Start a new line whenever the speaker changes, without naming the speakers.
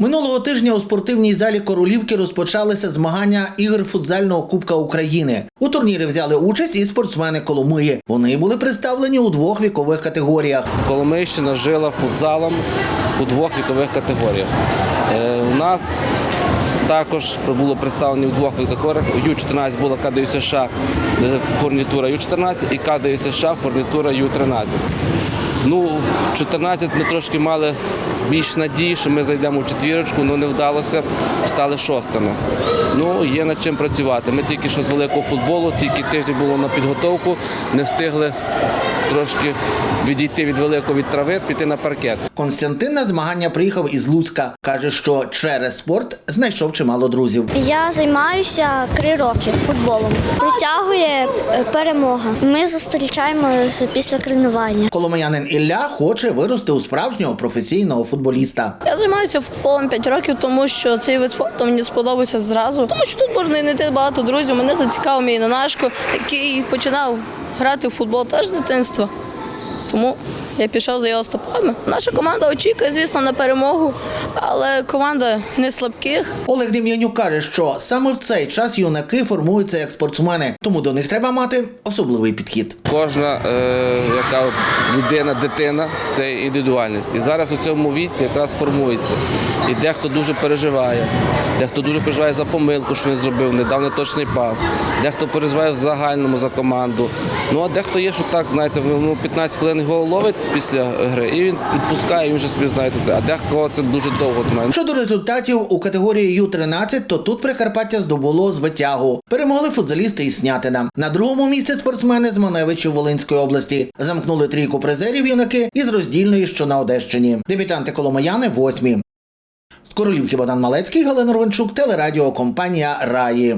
Минулого тижня у спортивній залі Королівки розпочалися змагання ігор футзального Кубка України. У турнірі взяли участь і спортсмени Коломиї. Вони були представлені у двох вікових категоріях.
Коломийщина жила футзалом у двох вікових категоріях. Е, у нас також було представлені у двох категоріях. Ю-14 була США е, фурнітура Ю-14 і КДЮ США фурнітура Ю-13. Ну, в 14 ми трошки мали більш надії, що ми зайдемо в четвірочку, але не вдалося, стали шостими. Ну, є над чим працювати. Ми тільки що з великого футболу, тільки тиждень було на підготовку, не встигли трошки відійти від великого від трави, піти на паркет.
Константин на змагання приїхав із Луцька. каже, що через спорт знайшов чимало друзів.
Я займаюся три роки футболом. Притягує е, перемога. Ми зустрічаємося після тренування.
Коломиянин Ілля хоче вирости у справжнього професійного футболіста.
Я займаюся футболом 5 років, тому що цей вид спорту мені сподобався зразу. Тому що тут можна знайти багато друзів. Мене зацікавив мій нанашко, який починав грати в футбол теж з дитинства. Тому я пішов за його стопами. Наша команда очікує, звісно, на перемогу, але команда не слабких.
Олег Дем'янюк каже, що саме в цей час юнаки формуються як спортсмени, тому до них треба мати особливий підхід.
Кожна е, яка людина, дитина це індивідуальність. І зараз у цьому віці якраз формується. І дехто дуже переживає, дехто дуже переживає за помилку, що він зробив, не дав неточний пас, дехто переживає в загальному за команду. Ну а дехто є, що так, знаєте, ну, 15 хвилин його ловить після гри, і він відпускає, і він вже собі знаєте, а дехто це дуже довго тримає.
Щодо результатів у категорії Ю-13, то тут Прикарпаття здобуло звитягу. Перемогли футзалісти із Снятина. На другому місці спортсмени з Маневичів Волинської області. Замкнули трійку призерів юнаки із роздільної, що на Одещині. Дебютанти Коломияни восьмі. З Королівки Богдан Малецький, Галина Ровенчук, телерадіокомпанія Раї.